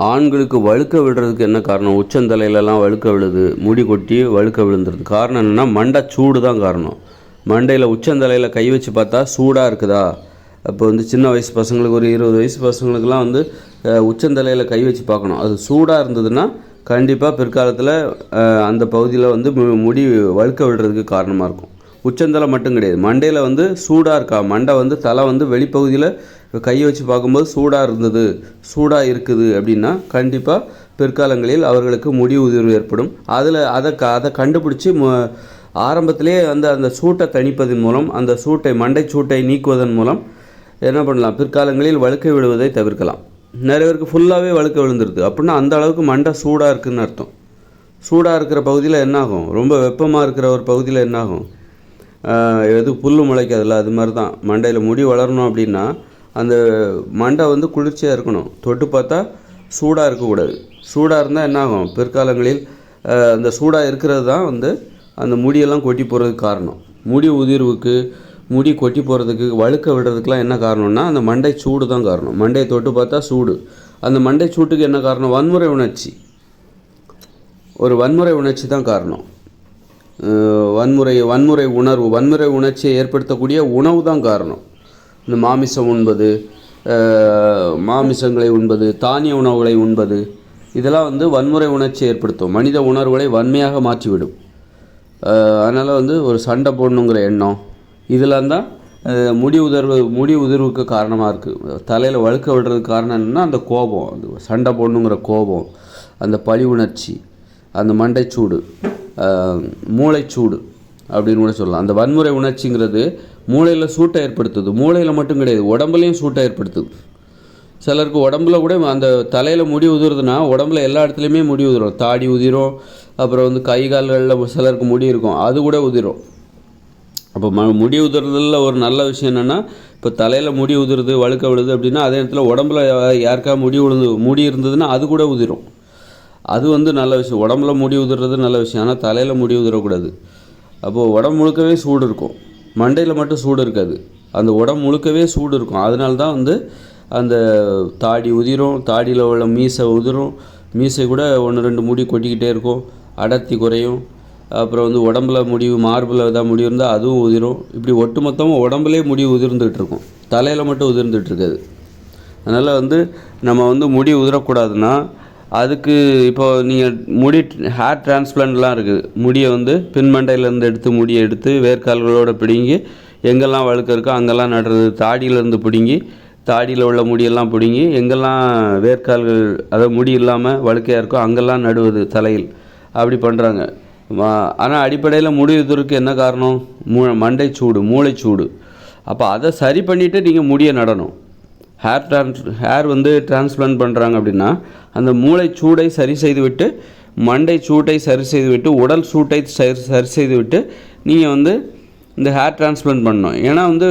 ஆண்களுக்கு வழுக்க விடுறதுக்கு என்ன காரணம்? உச்சந்தலையிலலாம் வழுக்க விழுது முடி கொட்டி வழுக்க விழுந்துருது. காரணம் என்னென்னா மண்டை சூடு தான் காரணம். மண்டையில் உச்சந்தலையில் கை வச்சு பார்த்தா சூடாக இருக்குதா? அப்போ வந்து சின்ன வயசு பசங்களுக்கு ஒரு இருபது வயசு பசங்களுக்குலாம் வந்து உச்சந்தலையில் கை வச்சு பார்க்கணும். அது சூடாக இருந்ததுன்னா கண்டிப்பாக பிற்காலத்தில் அந்த பகுதியில் வந்து மு- முடி வழுக்க விடுறதுக்கு காரணமாக இருக்கும். உச்சந்தலை மட்டும் கிடையாது. மண்டையில் வந்து சூடாக இருக்கா? மண்டை வந்து தலை வந்து வெளிப்பகுதியில் இப்போ கையை வச்சு பார்க்கும்போது சூடாக இருந்தது சூடாக இருக்குது அப்படின்னா கண்டிப்பாக பிற்காலங்களில் அவர்களுக்கு முடி உதிர்வு ஏற்படும். அதில் அதை க அதை கண்டுபிடிச்சி ஆரம்பத்திலே அந்த அந்த சூட்டை தணிப்பதன் மூலம் அந்த சூட்டை மண்டை சூட்டை நீக்குவதன் மூலம் என்ன பண்ணலாம்? பிற்காலங்களில் வழுக்கை விழுவதை தவிர்க்கலாம். நிறைய பேருக்கு ஃபுல்லாகவே வழுக்க விழுந்துருது. அப்படின்னா அந்த அளவுக்கு மண்டை சூடாக இருக்குன்னு அர்த்தம். சூடாக இருக்கிற பகுதியில் என்னாகும்? ரொம்ப வெப்பமாக இருக்கிற ஒரு பகுதியில் என்னாகும்? எது புல் முளைக்காதுல்ல அது மாதிரி தான் மண்டையில் முடி வளரணும் அப்படின்னா அந்த மண்டை வந்து குளிர்ச்சியாக இருக்கணும். தொட்டு பார்த்தா சூடாக இருக்கக்கூடாது. சூடாக இருந்தால் என்ன ஆகும்? பிற்காலங்களில் அந்த சூடாக இருக்கிறது தான் வந்து அந்த முடியெல்லாம் கொட்டி போகிறதுக்கு காரணம். முடி உதிர்வுக்கு முடி கொட்டி போகிறதுக்கு வழுக்க விடுறதுக்கெலாம் என்ன காரணம்னா அந்த மண்டை சூடு தான் காரணம். மண்டையை தொட்டு பார்த்தா சூடு. அந்த மண்டை சூட்டுக்கு என்ன காரணம்? வன்முறை உணர்ச்சி. ஒரு வன்முறை உணர்ச்சி தான் காரணம். வன்முறை வன்முறை உணர்வு வன்முறை உணர்ச்சியை ஏற்படுத்தக்கூடிய உணவு தான் காரணம். இந்த மாமிசம் உண்பது மாமிசங்களை உண்பது தானிய உணவுகளை உண்பது இதெல்லாம் வந்து வன்முறை உணர்ச்சியை ஏற்படுத்தும். மனித உணர்வுகளை வன்மையாக மாற்றிவிடும். அதனால் வந்து ஒரு சண்டை போடணுங்கிற எண்ணம். இதெல்லாம் தான் முடி உதர்வு முடி உதிர்வுக்கு காரணமாக இருக்குது தலையில் வழுக்க விடுறதுக்கு காரணம் என்னன்னா அந்த கோபம். அந்த சண்டை போடணுங்கிற கோபம். அந்த பழி உணர்ச்சி. அந்த மண்டைச்சூடு மூளைச்சூடு அப்படின்னு கூட சொல்லலாம். அந்த வன்முறை உணர்ச்சிங்கிறது மூளையில் சூட்டை ஏற்படுத்துது. மூளையில் மட்டும் கிடையாது உடம்புலையும் சூட்டை ஏற்படுத்துது. சிலருக்கு உடம்புல கூட அந்த தலையில் முடி உதிருதுன்னா உடம்புல எல்லா இடத்துலையுமே முடி உதிரும். தாடி உதிரும் அப்புறம் வந்து கை கால்களில் சிலருக்கு முடி இருக்கும் அது கூட உதிரும். அப்போ ம முடி உதிர்றதுல ஒரு நல்ல விஷயம் என்னென்னா இப்போ தலையில் முடி உதிருது வழுக்க விழுது அப்படின்னா அதே நேரத்தில் உடம்புல யாருக்கா முடி உழுது முடி இருந்ததுன்னா அது கூட உதிரும். அது வந்து நல்ல விஷயம். உடம்புல முடி உதிர்றது நல்ல விஷயம். ஆனால் தலையில் முடி உதிரக்கூடாது. அப்போது உடம்பு முழுக்கவே சூடு இருக்கும். மண்டையில் மட்டும் சூடு இருக்காது. அந்த உடம்பு முழுக்கவே சூடு இருக்கும். அதனால தான் வந்து அந்த தாடி உதிரும் தாடியில் உள்ள மீசை உதிரும். மீசை கூட ஒன்று ரெண்டு முடி கொட்டிக்கிட்டே இருக்கும். அடர்த்தி குறையும். அப்புறம் வந்து உடம்புல முடிவு மார்பில் ஏதாவது முடி இருந்தால் அதுவும் உதிரும். இப்படி ஒட்டு மொத்தமாக உடம்புலே முடி உதிர்ந்துகிட்டு இருக்கும். தலையில் மட்டும் உதிர்ந்துட்டு இருக்காது. அதனால் வந்து நம்ம வந்து முடி உதிரக்கூடாதுன்னா அதுக்கு இப்போ நீங்கள் முடி ஹேர் டிரான்ஸ்பிளான்ட்லாம் இருக்குது முடியை வந்து பின்மண்டையிலேருந்து எடுத்து முடியை எடுத்து வேர்க்கால்களோடு பிடுங்கி எங்கெல்லாம் வழுக்க இருக்கோ அங்கெல்லாம் நடுறது தாடியிலேருந்து பிடுங்கி தாடியில் உள்ள முடியெல்லாம் பிடுங்கி எங்கெல்லாம் வேர்க்கால்கள் அதாவது முடி இல்லாமல் வழுக்கையாக இருக்கோ அங்கெல்லாம் நடுவது தலையில். அப்படி பண்ணுறாங்க ஆனால் அடிப்படையில் முடிவதற்கு என்ன காரணம்? மூ மண்டை சூடு மூளை சூடு. அப்போ அதை சரி பண்ணிவிட்டு நீங்கள் முடியை நடணும். ஹேர் டிரான்ஸ் ஹேர் வந்து டிரான்ஸ்பிளான்ட் பண்ணுறாங்க அப்படின்னா அந்த மூளை சூடை சரி செய்துவிட்டு மண்டை சூட்டை சரி செய்துவிட்டு உடல் சூட்டை சரி சரி செய்துவிட்டு நீங்கள் வந்து இந்த ஹேர் டிரான்ஸ்பிளான்ட் பண்ணணும். ஏன்னா வந்து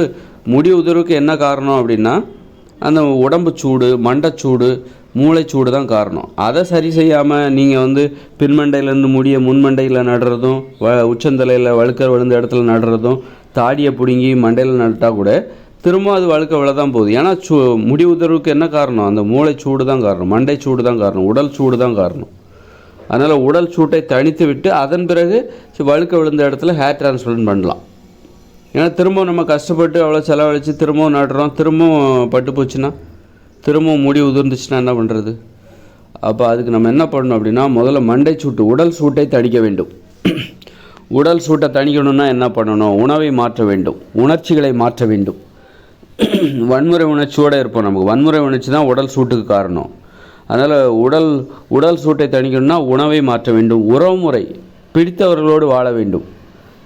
முடி உதிர்வுக்கு என்ன காரணம் அப்படின்னா அந்த உடம்பு சூடு மண்டைச்சூடு மூளைச்சூடு தான் காரணம். அதை சரி செய்யாமல் நீங்கள் வந்து பின்மண்டையிலேருந்து முடிய முன்மண்டையில் நடுறதும் வ உச்சந்தலையில் வழுக்க விழுந்த இடத்துல நடுறதும் தாடியை பிடுங்கி மண்டையில் நட்டால் கூட திரும்ப அது வழுக்க விழதான் போகுது. ஏன்னா சூ முடி உதர்வுக்கு என்ன காரணம்? அந்த மூளை சூடு தான் காரணம் மண்டை சூடு தான் காரணம் உடல் சூடு தான் காரணம். அதனால் உடல் சூட்டை தணித்து விட்டு அதன் பிறகு வழுக்க விழுந்த இடத்துல ஹேர் டிரான்ஸ்பிளண்ட் பண்ணலாம். ஏன்னா திரும்பவும் நம்ம கஷ்டப்பட்டு அவ்வளோ செலவழித்து திரும்பவும் நடுறோம் திரும்பவும் பட்டு போச்சுன்னா திரும்பவும் முடி உதிர்ந்துச்சுன்னா என்ன பண்ணுறது அப்போ அதுக்கு நம்ம என்ன பண்ணணும் அப்படின்னா முதல்ல மண்டை சூட்டு உடல் சூட்டை தணிக்க வேண்டும். உடல் சூட்டை தணிக்கணும்னா என்ன பண்ணணும்? உணவை மாற்ற வேண்டும் உணர்ச்சிகளை மாற்ற வேண்டும். வன்முறை உணர்ச்சியோடு இருப்போம் நமக்கு. வன்முறை உணர்ச்சி தான் உடல் சூட்டுக்கு காரணம். அதனால் உடல் உடல் சூட்டை தணிக்கணும்னா உணவை மாற்ற வேண்டும். உறவுமுறை பிடித்தவர்களோடு வாழ வேண்டும்.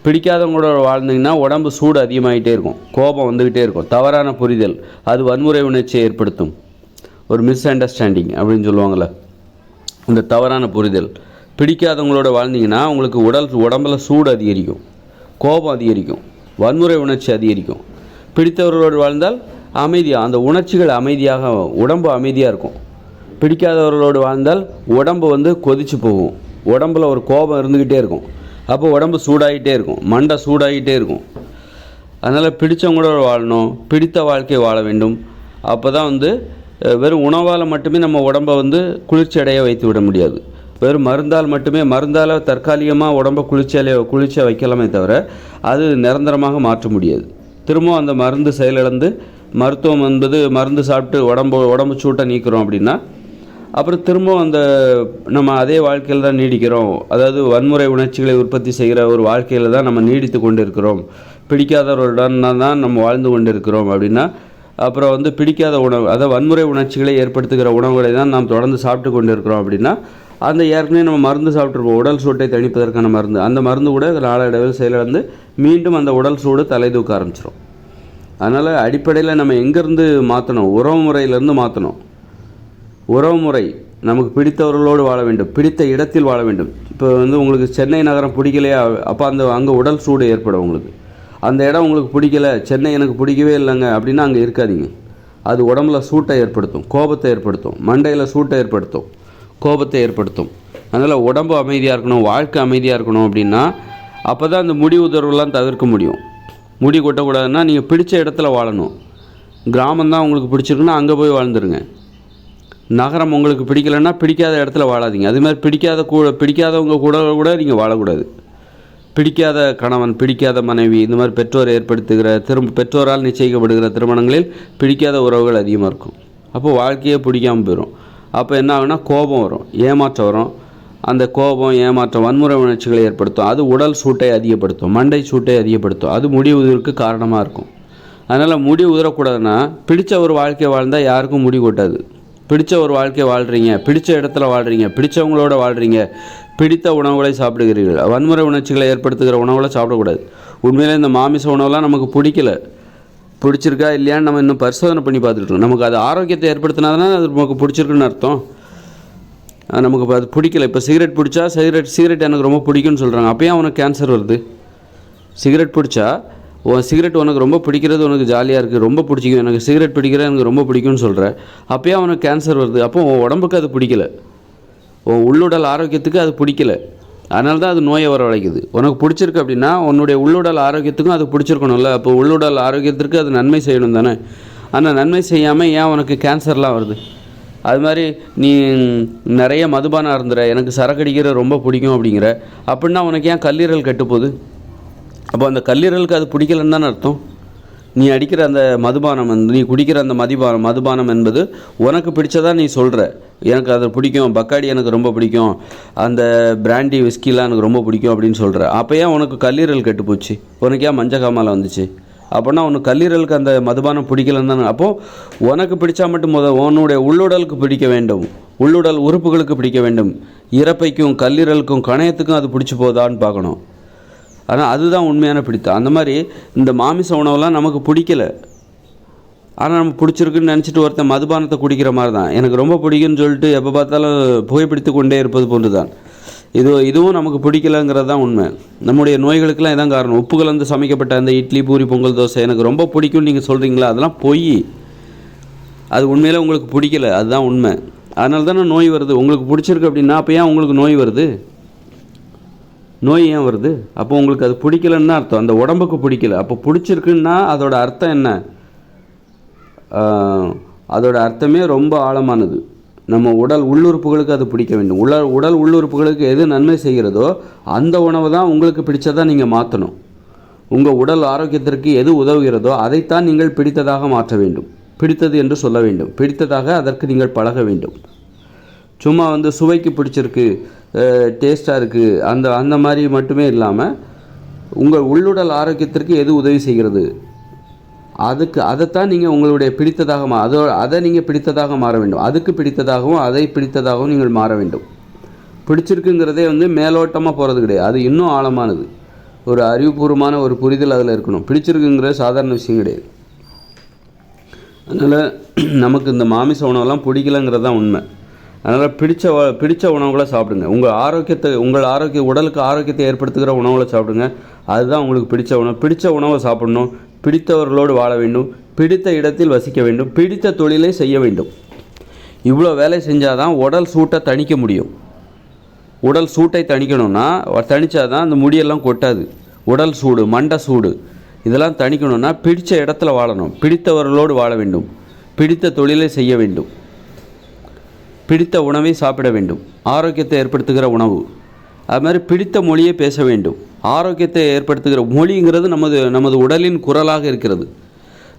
பிடிக்காதவங்களோட வாழ்ந்தீங்கன்னா உடம்பு சூடு அதிகமாகிட்டே இருக்கும். கோபம் வந்துக்கிட்டே இருக்கும். தவறான புரிதல் அது வன்முறை உணர்ச்சியை ஏற்படுத்தும். ஒரு மிஸ் அண்டர்ஸ்டாண்டிங் அப்படின்னு சொல்லுவாங்கள்ல இந்த தவறான புரிதல். பிடிக்காதவங்களோட வாழ்ந்தீங்கன்னா உங்களுக்கு உடல் உடம்புல சூடு அதிகரிக்கும். கோபம் அதிகரிக்கும். வன்முறை உணர்ச்சி அதிகரிக்கும். பிடித்தவர்களோடு வாழ்ந்தால் அமைதியாக அந்த உணர்ச்சிகள் அமைதியாக உடம்பு அமைதியாக இருக்கும். பிடிக்காதவர்களோடு வாழ்ந்தால் உடம்பு வந்து கொதிச்சு போகும். உடம்புல ஒரு கோபம் இருந்துக்கிட்டே இருக்கும். அப்போ உடம்பு சூடாகிட்டே இருக்கும். மண்டை சூடாகிட்டே இருக்கும். அதனால் பிடித்தவங்களோட வாழணும் பிடித்த வாழ்க்கை வாழ வேண்டும். அப்போ தான் வந்து வெறும் உணவால் மட்டுமே நம்ம உடம்பை வந்து குளிர்ச்சி அடைய வைத்து விட முடியாது. வெறும் மருந்தால் மட்டுமே மருந்தால் தற்காலிகமாக உடம்பை குளிர்ச்சியாலே குளிர்ச்சியாக வைக்கலாமே தவிர அது நிரந்தரமாக மாற்ற முடியாது. திரும்பவும் அந்த மருந்து செயலிழந்து மருத்துவம் என்பது மருந்து சாப்பிட்டு உடம்பு உடம்பு சூட்டை நீக்கிறோம் அப்படின்னா அப்புறம் திரும்பவும் அந்த நம்ம அதே வாழ்க்கையில் தான் நீடிக்கிறோம். அதாவது வன்முறை உணர்ச்சிகளை உற்பத்தி செய்கிற ஒரு வாழ்க்கையில் தான் நம்ம நீடித்து கொண்டு இருக்கிறோம் பிடிக்காதவர்களுடன் தான் நம்ம வாழ்ந்து கொண்டு இருக்கிறோம் அப்படின்னா அப்புறம் வந்து பிடிக்காத உணவு அதாவது வன்முறை உணர்ச்சிகளை ஏற்படுத்துகிற உணவுகளை தான் நாம் தொடர்ந்து சாப்பிட்டு கொண்டு இருக்கிறோம் அப்படின்னா அந்த ஏற்கனவே நம்ம மருந்து சாப்பிட்ருப்போம் உடல் சூட்டை தணிப்பதற்கான மருந்து. அந்த மருந்து கூட நாளடைவில் செயலிழந்து மீண்டும் அந்த உடல் சூடு தலை தூக்க ஆரம்பிச்சிடும் அதனால் அடிப்படையில் நம்ம எங்கேருந்து மாற்றணும் உறவு முறையிலேருந்து மாற்றணும் உறவுமுறை நமக்கு பிடித்தவர்களோடு வாழ வேண்டும். பிடித்த இடத்தில் வாழ வேண்டும். இப்போ வந்து உங்களுக்கு சென்னை நகரம் பிடிக்கலையா? அப்போ அந்த அங்கே உடல் சூடு ஏற்படும் உங்களுக்கு. அந்த இடம் உங்களுக்கு பிடிக்கல. சென்னை எனக்கு பிடிக்கவே இல்லைங்க அப்படின்னா அங்கே இருக்காதீங்க. அது உடம்புல சூட்டை ஏற்படுத்தும். கோபத்தை ஏற்படுத்தும். மண்டையில் சூட்டை ஏற்படுத்தும். கோபத்தை ஏற்படுத்தும். அதனால் உடம்பு அமைதியாக இருக்கணும் வாழ்க்கை அமைதியாக இருக்கணும் அப்படின்னா அப்போ தான் அந்த முடி உதர்வுலாம் தவிர்க்க முடியும். முடி கொட்டக்கூடாதுன்னா நீங்கள் பிடிச்ச இடத்துல வாழணும். கிராமம் தான் உங்களுக்கு பிடிச்சிருக்குன்னா அங்கே போய் வாழ்ந்துருங்க. நகரம் உங்களுக்கு பிடிக்கலன்னா பிடிக்காத இடத்துல வாழாதீங்க. அது மாதிரி பிடிக்காத கூட பிடிக்காதவங்க கூட கூட நீங்கள் வாழக்கூடாது. பிடிக்காத கணவன் பிடிக்காத மனைவி இந்த மாதிரி பெற்றோர் ஏற்படுத்துகிற திரும்ப பெற்றோரால் நிச்சயிக்கப்படுகிற திருமணங்களில் பிடிக்காத உறவுகள் அதிகமாக இருக்கும். அப்போ வாழ்க்கையே பிடிக்காமல் போயிடும் அப்போ என்ன ஆகுனா கோபம் வரும் ஏமாற்றம் வரும். அந்த கோபம் ஏமாற்றம் வன்முறை உணர்ச்சிகளை ஏற்படுத்தும். அது உடல் சூட்டை அதிகப்படுத்தும் மண்டை சூட்டை அதிகப்படுத்தும். அது முடி உதிர்வுக்கு காரணமாக இருக்கும். அதனால் முடி உதிரக்கூடாதுன்னா பிடித்த ஒரு வாழ்க்கை வாழ்ந்தால் யாருக்கும் முடி கொட்டாது. பிடித்த ஒரு வாழ்க்கை வாழ்கிறீங்க பிடித்த இடத்துல வாழ்கிறீங்க பிடித்தவங்களோட வாழ்கிறீங்க பிடித்த உணவுகளை சாப்பிடுகிறீர்கள். வன்முறை உணர்ச்சிகளை ஏற்படுத்துகிற உணவுகளை சாப்பிடக்கூடாது. உண்மையிலே இந்த மாமிச உணவுலாம் நமக்கு பிடிக்கல. பிடிச்சிருக்கா இல்லையான்னு நம்ம இன்னும் பரிசோதனை பண்ணி பார்த்துட்ருக்கோம் நமக்கு அது ஆரோக்கியத்தை ஏற்படுத்தினா தானே அது நமக்கு பிடிச்சிருக்குன்னு அர்த்தம். நமக்கு அது பிடிக்கல. இப்போ சிகரெட் பிடிச்சா சிகரெட் சிகரெட் எனக்கு ரொம்ப பிடிக்கும்னு சொல்கிறாங்க அப்போயே அவனுக்கு உனக்கு கேன்சர் வருது. சிகரெட் பிடிச்சா உன் சிகரெட் உனக்கு ரொம்ப பிடிக்கிறது உனக்கு ஜாலியாக இருக்குது ரொம்ப பிடிச்சிக்கும். எனக்கு சிகரெட் பிடிக்கிறது எனக்கு ரொம்ப பிடிக்கும்னு சொல்கிற அப்போயே உனக்கு கேன்சர் வருது. அப்போ உன் உடம்புக்கு அது பிடிக்கல. உன் உள்ளுடல் ஆரோக்கியத்துக்கு அது பிடிக்கல. அதனால தான் அது நோயை வரவழைக்குது. உனக்கு பிடிச்சிருக்கு அப்படின்னா உன்னுடைய உள்ளுடல் ஆரோக்கியத்துக்கும் அது பிடிச்சிருக்கணும்ல. அப்போ உள்ளுடல் ஆரோக்கியத்திற்கு அது நன்மை செய்யணும் தானே. ஆனால் நன்மை செய்யாமல் ஏன் உனக்கு கேன்சர்லாம் வருது? அது மாதிரி நீ நிறைய மதுபானம் இருந்துற எனக்கு சரக்கடிக்கிற ரொம்ப பிடிக்கும் அப்படிங்கிற. அப்படின்னா உனக்கு ஏன் கல்லீரல் கெட்டு போகுது? அப்போ அந்த கல்லீரலுக்கு அது பிடிக்கலன்னு தானே அர்த்தம்? நீ அடிக்கிற அந்த மதுபானம் வந்து நீ குடிக்கிற அந்த மதிபானம் மதுபானம் என்பது உனக்கு பிடிச்சதா நீ சொல்கிற எனக்கு அது பிடிக்கும். பக்காடி எனக்கு ரொம்ப பிடிக்கும். அந்த பிராண்டி விஸ்கிலாம் எனக்கு ரொம்ப பிடிக்கும் அப்படின்னு சொல்கிற அப்போ ஏன் உனக்கு கல்லீரல் கெட்டு போச்சு? உனக்கு ஏன் மஞ்சள் காமாலை வந்துச்சு? அப்போனா உனக்கு கல்லீரலுக்கு அந்த மதுபானம் பிடிக்கலன்னு தானே. அப்போது உனக்கு பிடிச்சா மட்டும் முத உன்னுடைய உள்ளுடலுக்கு பிடிக்க வேண்டும். உள்ளுடல் உறுப்புகளுக்கு பிடிக்க வேண்டும். இறப்பைக்கும் கல்லீரலுக்கும் கணையத்துக்கும் அது பிடிச்சி போதான்னு பார்க்கணும். ஆனால் அதுதான் உண்மையான பிடித்தம். அந்த மாதிரி இந்த மாமிச உணவெல்லாம் நமக்கு பிடிக்கல. ஆனால் நம்ம பிடிச்சிருக்குன்னு நினச்சிட்டு ஒருத்தன் மதுபானத்தை குடிக்கிற மாதிரி தான் எனக்கு ரொம்ப பிடிக்குன்னு சொல்லிட்டு எப்போ பார்த்தாலும் புகைப்பிடித்து கொண்டே இருப்பது போன்று தான் இது இதுவும் நமக்கு பிடிக்கலங்கிறது தான் உண்மை. நம்முடைய நோய்களுக்கெல்லாம் இதான் காரணம். உப்பு கலந்து சமைக்கப்பட்ட அந்த இட்லி பூரி பொங்கல் தோசை எனக்கு ரொம்ப பிடிக்கும்னு நீங்கள் சொல்கிறீங்களா அதெல்லாம் பொய். அது உண்மையில் உங்களுக்கு பிடிக்கல. அதுதான் உண்மை. அதனால தானே நோய் வருது. உங்களுக்கு பிடிச்சிருக்கு அப்படின்னா அப்போ ஏன் உங்களுக்கு நோய் வருது? நோய் ஏன் வருது? அப்போ உங்களுக்கு அது பிடிக்கலன்னு அர்த்தம். அந்த உடம்புக்கு பிடிக்கல. அப்போ பிடிச்சிருக்குன்னா அதோட அர்த்தம் என்ன? அதோட அர்த்தமே ரொம்ப ஆழமானது. நம்ம உடல் உள்ளுறுப்புகளுக்கு அது பிடிக்க வேண்டும். உடல் உடல் உள்ளுறுப்புகளுக்கு எது நன்மை செய்கிறதோ அந்த உணவை தான் உங்களுக்கு பிடிச்சதா நீங்கள் மாற்றணும் உங்கள் உடல் ஆரோக்கியத்திற்கு எது உதவுகிறதோ அதைத்தான் நீங்கள் பிடித்ததாக மாற்ற வேண்டும். பிடித்தது என்று சொல்ல வேண்டும். பிடித்ததாக அதற்கு நீங்கள் பழக வேண்டும். சும்மா வந்து சுவைக்கு பிடிச்சிருக்கு டேஸ்ட்டாக இருக்குது அந்த அந்த மாதிரி மட்டுமே இல்லாமல் உங்கள் உள்ளுடல் ஆரோக்கியத்திற்கு எது உதவி செய்கிறது? அதுக்கு அதைத்தான் நீங்கள் உங்களுடைய பிடித்ததாக மா அதோ அதை நீங்கள் பிடித்ததாக மாற வேண்டும். அதுக்கு பிடித்ததாகவும் அதை பிடித்ததாகவும் நீங்கள் மாற வேண்டும். பிடிச்சிருக்குங்கிறதே வந்து மேலோட்டமாக போகிறது கிடையாது. அது இன்னும் ஆழமானது. ஒரு அறிவுபூர்வமான ஒரு புரிதல் அதில் இருக்கணும். பிடிச்சிருக்குங்கிறது சாதாரண விஷயம் கிடையாது. அதனால் நமக்கு இந்த மாமிச உணவெல்லாம் பிடிக்கலங்கிறது தான் உண்மை. அதனால் பிடிச்ச பிடித்த பிடிச்ச உணவுகளை சாப்பிடுங்க. உங்கள் ஆரோக்கியத்தை உங்கள் ஆரோக்கிய உடலுக்கு ஆரோக்கியத்தை ஏற்படுத்துகிற உணவுகளை சாப்பிடுங்க. அதுதான் உங்களுக்கு பிடிச்ச உணவு. பிடிச்ச உணவை சாப்பிடணும். பிடித்தவர்களோடு வாழ வேண்டும். பிடித்த இடத்தில் வசிக்க வேண்டும். பிடித்த தொழிலை செய்ய வேண்டும். இவ்வளோ வேலை செஞ்சால் தான் உடல் சூட்டை தணிக்க முடியும். உடல் சூட்டை தணிக்கணும்னா தணிச்சாதான் அந்த முடியெல்லாம் கொட்டாது. உடல் சூடு மண்டை சூடு இதெல்லாம் தணிக்கணும்னா பிடித்த இடத்துல வாழணும். பிடித்தவர்களோடு வாழ வேண்டும். பிடித்த தொழிலை செய்ய வேண்டும். பிடித்த உணவை சாப்பிட வேண்டும். ஆரோக்கியத்தை ஏற்படுத்துகிற உணவு. அது மாதிரி பிடித்த மொழியை பேச வேண்டும். ஆரோக்கியத்தை ஏற்படுத்துகிற மொழிங்கிறது நமது நமது உடலின் குரலாக இருக்கிறது.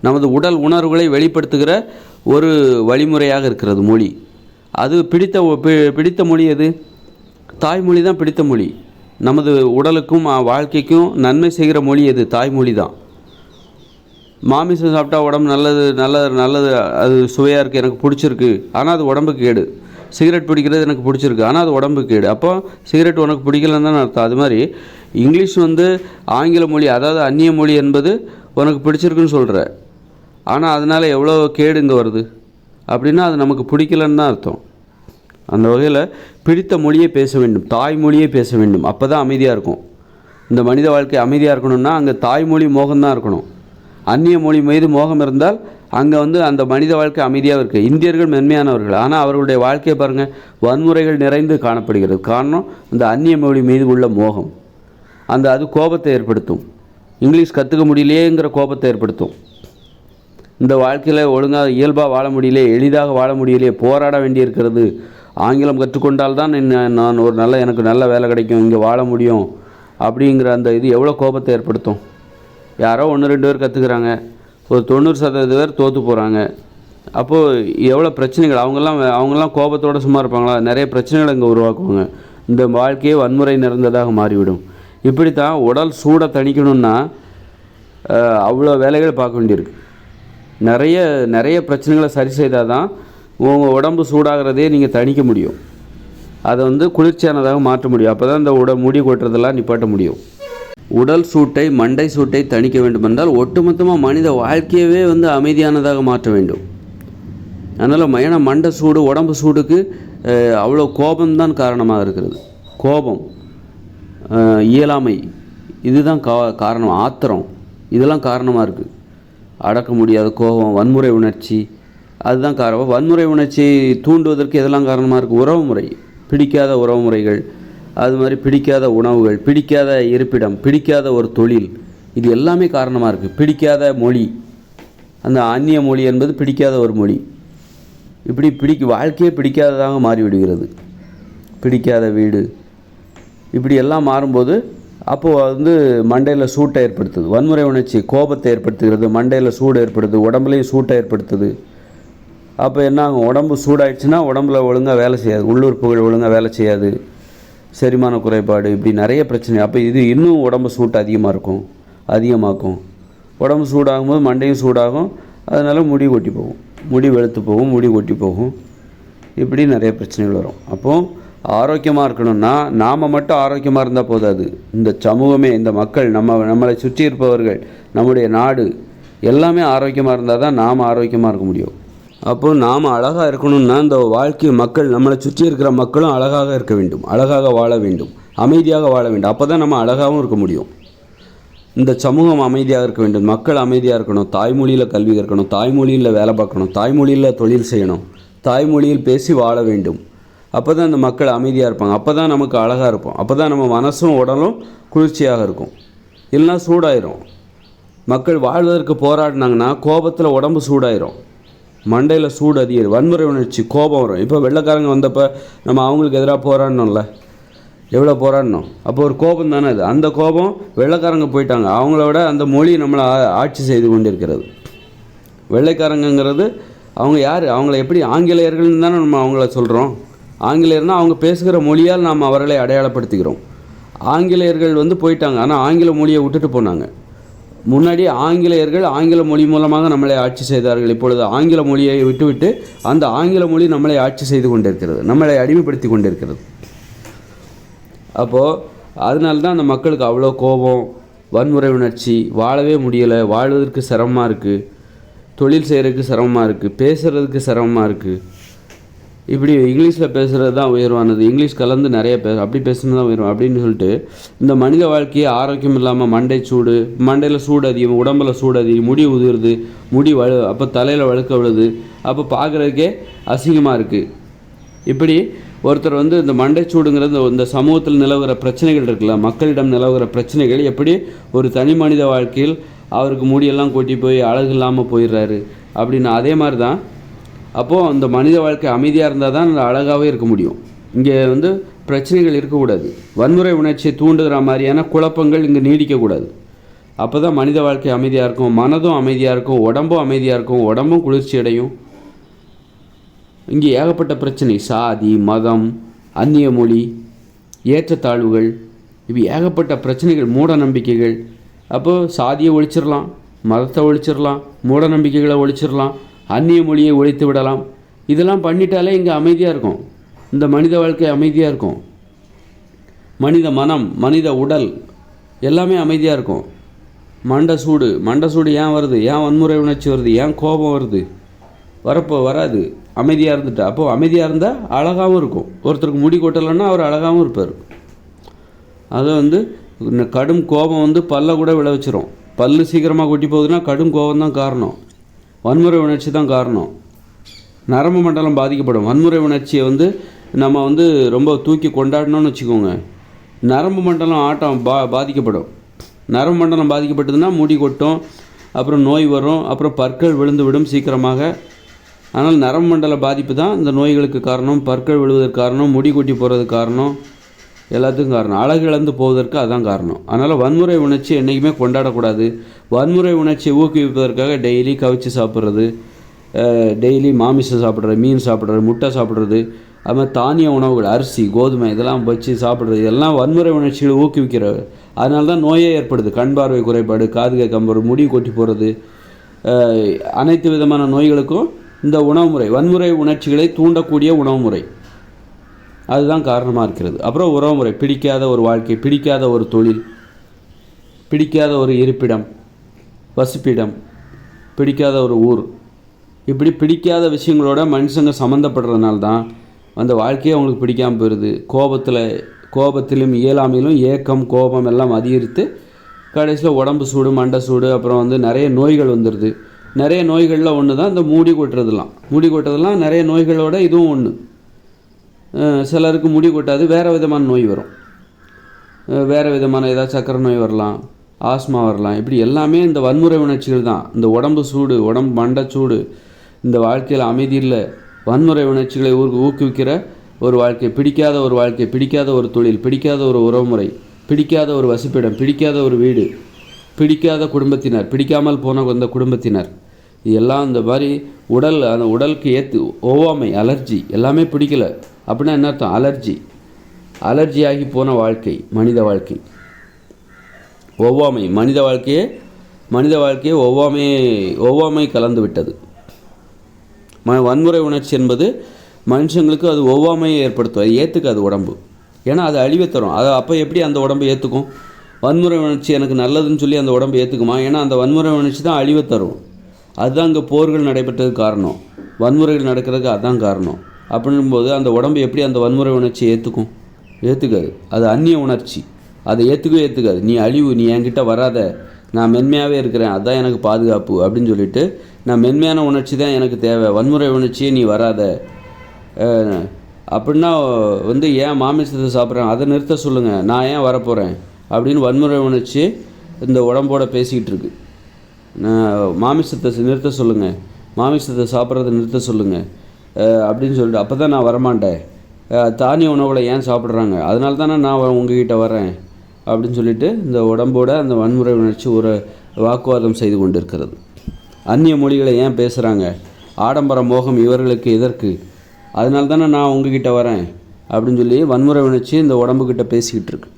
நமது உடல் உணர்வுகளை வெளிப்படுத்துகிற ஒரு வழிமுறையாக இருக்கிறது மொழி. அது பிடித்த பி- பிடித்த மொழி எது? தாய்மொழி தான் பிடித்த மொழி. நமது உடலுக்கும் வாழ்க்கைக்கும் நன்மை செய்கிற மொழி எது? தாய்மொழி தான் மாமிசம் சாப்பிட்டா உடம்பு நல்லது நல்லது நல்லது அது சுவையாக இருக்குது எனக்கு பிடிச்சிருக்கு. ஆனால் அது உடம்புக்கு கேடு. சிகரெட் பிடிக்கிறது எனக்கு பிடிச்சிருக்கு. ஆனால் அது உடம்புக்கு கேடு. அப்போ சிகரெட் உனக்கு பிடிக்கலன்னு தான் அர்த்தம். அது மாதிரி இங்கிலீஷ் வந்து ஆங்கில மொழி அதாவது அந்நிய மொழி என்பது உனக்கு பிடிச்சிருக்குன்னு சொல்கிற ஆனால் அதனால் எவ்வளோ கேடு இங்கே வருது? அப்படின்னா அது நமக்கு பிடிக்கலன்னு தான் அர்த்தம். அந்த வகையில் பிடித்த மொழியை பேச வேண்டும். தாய்மொழியே பேச வேண்டும். அப்போ தான் அமைதியாக இருக்கும். இந்த மனித வாழ்க்கை அமைதியாக இருக்கணும்னா அங்கே தாய்மொழி மோகம்தான் இருக்கணும். அந்நிய மொழி மீது மோகம் இருந்தால் அங்கே வந்து அந்த மனித வாழ்க்கை அமைதியாக இருக்குது இந்தியர்கள் மென்மையானவர்கள். ஆனால் அவர்களுடைய வாழ்க்கையை பாருங்கள் வன்முறைகள் நிறைந்து காணப்படுகிறது. காரணம் அந்த அந்நிய மொழி மீது உள்ள மோகம். அந்த அது கோபத்தை ஏற்படுத்தும். இங்கிலீஷ் கற்றுக்க முடியலையேங்கிற கோபத்தை ஏற்படுத்தும். இந்த வாழ்க்கையில் ஒழுங்காக இயல்பாக வாழ முடியலையே எளிதாக வாழ முடியலையே போராட வேண்டியிருக்கிறது. ஆங்கிலம் கற்றுக்கொண்டால் தான் என்ன- நான் ஒரு நல்ல எனக்கு நல்ல வேலை கிடைக்கும் இங்கே வாழ முடியும். அப்படிங்கிற அந்த இது எவ்வளோ கோபத்தை ஏற்படுத்தும்? யாரோ ஒன்று ரெண்டு பேர் கற்றுக்குறாங்க ஒரு தொண்ணூறு சதவீத பேர் தோற்று போகிறாங்க அப்போது எவ்வளோ பிரச்சனைகள்? அவங்கெல்லாம் அவங்கெல்லாம் கோபத்தோடு சும்மா இருப்பாங்களா? நிறைய பிரச்சனைகளை இங்கே உருவாக்குவாங்க. இந்த வாழ்க்கையே வன்முறை நிறைந்ததாக மாறிவிடும். இப்படித்தான் உடல் சூடை தணிக்கணும்னா அவ்வளோ வேலைகள் பார்க்க வேண்டியிருக்கு. நிறைய நிறைய பிரச்சனைகளை சரி செய்தால் தான் உங்கள் உடம்பு சூடாகிறதே நீங்கள் தணிக்க முடியும். அதை வந்து குளிர்ச்சியானதாக மாற்ற முடியும். அப்போ தான் இந்த உட முடி கொட்டுறதெல்லாம் நிப்பாட்ட முடியும். உடல் சூட்டை மண்டை சூட்டை தணிக்க வேண்டுமென்றால் ஒட்டுமொத்தமாக மனித வாழ்க்கையவே வந்து அமைதியானதாக மாற்ற வேண்டும். அதனால் ஏன்னா மண்டை சூடு உடம்பு சூடுக்கு அவ்வளோ கோபம்தான் காரணமாக இருக்கிறது. கோபம் இயலாமை இதுதான் கா காரணம் ஆத்திரம். இதெல்லாம் காரணமாக இருக்குது அடக்க முடியாத கோபம் வன்முறை உணர்ச்சி அதுதான் காரணம். வன்முறை உணர்ச்சியை தூண்டுவதற்கு எதெல்லாம் காரணமாக இருக்குது உறவு முறை பிடிக்காத உறவு முறைகள் அது மாதிரி பிடிக்காத உணவுகள் பிடிக்காத இருப்பிடம் பிடிக்காத ஒரு தொழில் இது எல்லாமே காரணமாக இருக்குது பிடிக்காத மொழி. அந்த அந்நிய மொழி என்பது பிடிக்காத ஒரு மொழி. இப்படி பிடிக்க வாழ்க்கையே பிடிக்காததாக மாறிவிடுகிறது. பிடிக்காத வீடு. இப்படி எல்லாம் மாறும்போது அப்போது வந்து மண்டையில் சூட்டை ஏற்படுத்துது. வன்முறை உணர்ச்சி கோபத்தை ஏற்படுத்துகிறது. மண்டையில் சூடு ஏற்படுது. உடம்புலையும் சூட்டை ஏற்படுத்துது. அப்போ என்ன ஆகும்? உடம்பு சூடாயிடுச்சுன்னா உடம்புல ஒழுங்காக வேலை செய்யாது. உள்ளுறுப்புகள் ஒழுங்காக வேலை செய்யாது. செரிமான குறைபாடு இப்படி நிறைய பிரச்சனை. அப்போ இது இன்னும் உடம்பு சூட்டு அதிகமாக இருக்கும். அதிகமாக்கும். உடம்பு சூடாகும்போது மண்டையும் சூடாகும். அதனால் முடி கொட்டி போகும். முடி வெளுத்து போகும் முடி கொட்டி போகும். இப்படி நிறைய பிரச்சனைகள் வரும். அப்போது ஆரோக்கியமாக இருக்கணும்னா நாம் மட்டும் ஆரோக்கியமாக இருந்தால் போதாது இந்த சமூகமே இந்த மக்கள் நம்ம நம்மளை சுற்றி இருப்பவர்கள் நம்முடைய நாடு எல்லாமே ஆரோக்கியமாக இருந்தால் தான் நாம் ஆரோக்கியமாக இருக்க முடியும். அப்போது நாம் அழகாக இருக்கணும்னா இந்த வாழ்க்கை மக்கள் நம்மளை சுற்றி இருக்கிற மக்களும் அழகாக இருக்க வேண்டும். அழகாக வாழ வேண்டும். அமைதியாக வாழ வேண்டும். அப்போ தான் நம்ம அழகாகவும் இருக்க முடியும். இந்த சமூகம் அமைதியாக இருக்க வேண்டும். மக்கள் அமைதியாக இருக்கணும். தாய்மொழியில் கல்வி கற்கணும். தாய்மொழியில் வேலை பார்க்கணும். தாய்மொழியில் தொழில் செய்யணும். தாய்மொழியில் பேசி வாழ வேண்டும். அப்போ தான் இந்த மக்கள் அமைதியாக இருப்பாங்க. அப்போ தான் நமக்கு அழகாக இருப்போம். அப்போ தான் நம்ம மனசும் உடலும் குளிர்ச்சியாக இருக்கும். இல்லைன்னா சூடாயிரும். மக்கள் வாழ்வதற்கு போராடினாங்கன்னா கோபத்தில் உடம்பு சூடாயிரும். மண்டையில் சூடு அதிகம் வன்முறை உணர்ச்சி கோபம் வரும். இப்போ வெள்ளைக்காரங்க வந்தப்போ நம்ம அவங்களுக்கு எதிராக போராடணும்ல? எவ்வளோ போராடணும்? அப்போ ஒரு கோபம் தானே அது. அந்த கோபம் வெள்ளைக்காரங்க போயிட்டாங்க. அவங்கள விட அந்த மொழி நம்மளை ஆ- ஆட்சி செய்து கொண்டிருக்கிறது. வெள்ளைக்காரங்கங்கிறது அவங்க யார்? அவங்கள எப்படி ஆங்கிலேயர்கள்னு தானே நம்ம அவங்கள சொல்கிறோம் ஆங்கிலேயர்னால் அவங்க பேசுகிற மொழியால் நாம் அவர்களை அடையாளப்படுத்துகிறோம். ஆங்கிலேயர்கள் வந்து போயிட்டாங்க. ஆனால் ஆங்கில மொழியை விட்டுட்டு போனாங்க. முன்னாடி ஆங்கிலேயர்கள் ஆங்கில மொழி மூலமாக நம்மளை ஆட்சி செய்தார்கள். இப்பொழுது ஆங்கில மொழியை விட்டுவிட்டு அந்த ஆங்கில மொழி நம்மளை ஆட்சி செய்து கொண்டிருக்கிறது. நம்மளை அடிமைப்படுத்தி கொண்டிருக்கிறது. அப்போது அதனால தான் அந்த மக்களுக்கு அவ்வளோ கோபம் வன்முறை உணர்ச்சி வாழவே முடியலை வாழ்வதற்கு சிரமமாக இருக்குது தொழில் செய்கிறதுக்கு சிரமமாக இருக்குது பேசுகிறதுக்கு சிரமமாக இருக்குது இப்படி இங்கிலீஷில் பேசுகிறது தான் உயர்வானது. இங்கிலீஷ் கலந்து நிறைய பேச அப்படி பேசுனது தான் உயர்வு. அப்படின்னு சொல்லிட்டு இந்த மனித வாழ்க்கையை ஆரோக்கியம் இல்லாமல் மண்டை சூடு மண்டையில் சூடு அதிகம் உடம்புல சூடு அதிகம் முடி உதிருது முடி வலு அப்போ தலையில் வழுக்க விழுது அப்போ பார்க்குறதுக்கே அசிங்கமாக இருக்குது இப்படி ஒருத்தர் வந்து இந்த மண்டைச்சூடுங்கிறது இந்த- இந்த சமூகத்தில் நிலவுகிற பிரச்சனைகள் இருக்குல்ல மக்களிடம் நிலவுகிற பிரச்சனைகள் எப்படி ஒரு தனி மனித வாழ்க்கையில் அவருக்கு முடியெல்லாம் கொட்டி போய் அழகு இல்லாமல் போயிடுறாரு. அப்படின்னு அதே மாதிரி தான் அப்போது அந்த மனித வாழ்க்கை அமைதியாக இருந்தால் தான் அழகாகவே இருக்க முடியும். இங்கே வந்து பிரச்சனைகள் இருக்கக்கூடாது வன்முறை உணர்ச்சியை தூண்டுகிற மாதிரியான குழப்பங்கள் இங்கே நீடிக்கக்கூடாது அப்போ தான் மனித வாழ்க்கை அமைதியாக இருக்கும் மனதும் அமைதியாக இருக்கும் உடம்பும் அமைதியாக இருக்கும் உடம்பும் குளிர்ச்சி அடையும். இங்கே ஏகப்பட்ட பிரச்சனை சாதி மதம் அந்நிய மொழி ஏற்றத்தாழ்வுகள் இப்படி ஏகப்பட்ட பிரச்சனைகள் மூட நம்பிக்கைகள். அப்போது சாதியை ஒழிச்சிடலாம் மதத்தை ஒழிச்சிடலாம் மூட நம்பிக்கைகளை ஒழிச்சிடலாம் அந்நிய மொழியை ஒழித்து விடலாம். இதெல்லாம் பண்ணிட்டாலே இங்கே அமைதியாக இருக்கும். இந்த மனித வாழ்க்கை அமைதியாக இருக்கும். மனித மனம் மனித உடல் எல்லாமே அமைதியாக இருக்கும். மண்டை சூடு மண்டை சூடு ஏன் வருது? ஏன் வன்முறை உணர்ச்சி வருது? ஏன் கோபம் வருது? வரப்போ வராது. அமைதியாக இருந்துட்டா. அப்போது அமைதியாக இருந்தால் அழகாகவும் இருக்கும். ஒருத்தருக்கு முடி கொட்டலைன்னா அவர் அழகாகவும் இருப்பார். அதை வந்து கடும் கோபம் வந்து பல்ல கூட விளைவிச்சிரும். பல்லு சீக்கிரமாக கொட்டி போகுதுன்னா கடும் கோபம் தான் காரணம். வன்முறை உணர்ச்சி தான் காரணம். நரம்பு மண்டலம் பாதிக்கப்படும். வன்முறை உணர்ச்சியை வந்து நம்ம வந்து ரொம்ப தூக்கி கொண்டாடணும்னு வச்சுக்கோங்க. நரம்பு மண்டலம் ஆட்டம் பா பாதிக்கப்படும். நரம்பு மண்டலம் பாதிக்கப்பட்டதுன்னா முடி கொட்டும் அப்புறம் நோய் வரும் அப்புறம் பற்கள் விழுந்து விடும் சீக்கிரமாக. ஆனால் நரம்பு மண்டல பாதிப்பு தான் இந்த நோய்களுக்கு காரணம். பற்கள் விழுவதற்கு காரணம் முடி கொட்டி போகிறதுக்கு காரணம். எல்லாத்துக்கும் காரணம். அழகு இழந்து போவதற்கு அதான் காரணம். அதனால் வன்முறை உணர்ச்சி என்றைக்குமே கொண்டாடக்கூடாது. வன்முறை உணர்ச்சியை ஊக்குவிப்பதற்காக டெய்லி கவிச்சு சாப்பிட்றது டெய்லி மாமிசம் சாப்பிட்றது மீன் சாப்பிட்றது முட்டை சாப்பிட்றது அது மாதிரி தானிய உணவுகள் அரிசி கோதுமை இதெல்லாம் வச்சு சாப்பிட்றது இதெல்லாம் வன்முறை உணர்ச்சிகளை ஊக்குவிக்கிற அதனால தான் நோயே ஏற்படுது. கண் பார்வை குறைபாடு காது கேட்காம முடி கொட்டி போகிறது அனைத்து விதமான நோய்களுக்கும் இந்த உணவு முறை வன்முறை உணர்ச்சிகளை தூண்டக்கூடிய உணவு முறை. அதுதான் காரணமாக இருக்கிறது. அப்புறம் உறவு முறை பிடிக்காத ஒரு வாழ்க்கை பிடிக்காத ஒரு தொழில் பிடிக்காத ஒரு இருப்பிடம். வசிப்பிடம் பிடிக்காத ஒரு ஊர். இப்படி பிடிக்காத விஷயங்களோட மனுஷங்க சம்மந்தப்படுறதுனால தான் அந்த வாழ்க்கையே அவங்களுக்கு பிடிக்காமல் போயிடுது கோபத்தில் கோபத்திலும் இயலாமையிலும் ஏக்கம் கோபம் எல்லாம் அதிகரித்து கடைசியில் உடம்பு சூடு மண்டை சூடு அப்புறம் வந்து நிறைய நோய்கள் வந்துடுது நிறைய நோய்களில் ஒன்று தான் இந்த மூடி கொட்டுறதுலாம். மூடி கொட்டுறதுலாம் நிறைய நோய்களோட இதுவும் ஒன்று சிலருக்கு முடி கொட்டாது வேறு விதமான நோய் வரும். வேறு விதமான ஏதாவது சக்கரை நோய் வரலாம். ஆஸ்மா வரலாம். இப்படி எல்லாமே இந்த வன்முறை உணர்ச்சிகள் தான். இந்த உடம்பு சூடு உடம்பு மண்டை சூடு இந்த வாழ்க்கையில் அமைதி இல்லை. வன்முறை உணர்ச்சிகளை ஊருக்கு ஊக்குவிக்கிற ஒரு வாழ்க்கை பிடிக்காத ஒரு வாழ்க்கை பிடிக்காத ஒரு தொழில் பிடிக்காத ஒரு உறவுமுறை பிடிக்காத ஒரு வசிப்பிடம் பிடிக்காத ஒரு வீடு பிடிக்காத குடும்பத்தினர் பிடிக்காமல் போன அந்த குடும்பத்தினர். இதெல்லாம் இந்த மாதிரி உடல் அந்த உடலுக்கு ஏற்று ஒவ்வாமை அலர்ஜி எல்லாமே பிடிக்கல. அப்படின்னா என்ன அர்த்தம்? அலர்ஜி. அலர்ஜி போன வாழ்க்கை மனித வாழ்க்கை. ஒவ்வாமை மனித வாழ்க்கையே மனித வாழ்க்கையே ஒவ்வாமை ஒவ்வாமை கலந்து விட்டது. ம வன்முறை உணர்ச்சி என்பது மனுஷங்களுக்கு அது ஒவ்வாமையை ஏற்படுத்தும். அது ஏற்றுக்காது உடம்பு. ஏன்னா அது அழிவை தரும். அது அப்போ எப்படி அந்த உடம்பை ஏற்றுக்கும் வன்முறை உணர்ச்சி எனக்கு நல்லதுன்னு சொல்லி அந்த உடம்பை ஏற்றுக்குமா ஏன்னா அந்த வன்முறை உணர்ச்சி தான் அழிவை தரும். அதுதான் அங்கே போர்கள் நடைபெற்றதுக்கு காரணம். வன்முறைகள் நடக்கிறதுக்கு அதுதான் காரணம். அப்படிங்கும்போது அந்த உடம்பு எப்படி அந்த வன்முறை உணர்ச்சியை ஏற்றுக்கும் ஏற்றுக்காது அது அந்நிய உணர்ச்சி. அதை ஏற்றுக்கவே ஏற்றுக்காது நீ அழிவு நீ என்கிட்ட வராத. நான் மென்மையாகவே இருக்கிறேன் அதுதான் எனக்கு பாதுகாப்பு அப்படின்னு சொல்லிட்டு நான் மென்மையான உணர்ச்சி தான் எனக்கு தேவை. வன்முறை உணர்ச்சியே நீ வராத. அப்படின்னா வந்து ஏன் மாமிசத்தை சாப்பிட்றேன்? அதை நிறுத்த சொல்லுங்கள் நான் ஏன் வரப்போகிறேன் அப்படின்னு வன்முறை உணர்ச்சி இந்த உடம்போட பேசிக்கிட்டு இருக்கு. நான் மாமிசத்தை நிறுத்த சொல்லுங்கள் மாமிசத்தை சாப்பிட்றத நிறுத்த சொல்லுங்கள் அப்படின்னு சொல்லிட்டு அப்போ தான் நான் வரமாட்டேன். தானிய உணவுகளை ஏன் சாப்பிட்றாங்க? அதனால தானே நான் உங்ககிட்ட வரேன் அப்படின்னு சொல்லிட்டு இந்த உடம்போட அந்த வன்முறை உணர்ச்சி ஒரு வாக்குவாதம் செய்து கொண்டிருக்கிறது. அந்நிய மொழிகளை ஏன் பேசுகிறாங்க ஆடம்பர மோகம் இவர்களுக்கு எதற்கு? அதனால தானே நான் உங்ககிட்ட வரேன் அப்படின்னு சொல்லி வன்முறை உணர்ச்சி இந்த உடம்புக்கிட்ட பேசிக்கிட்டு இருக்கு.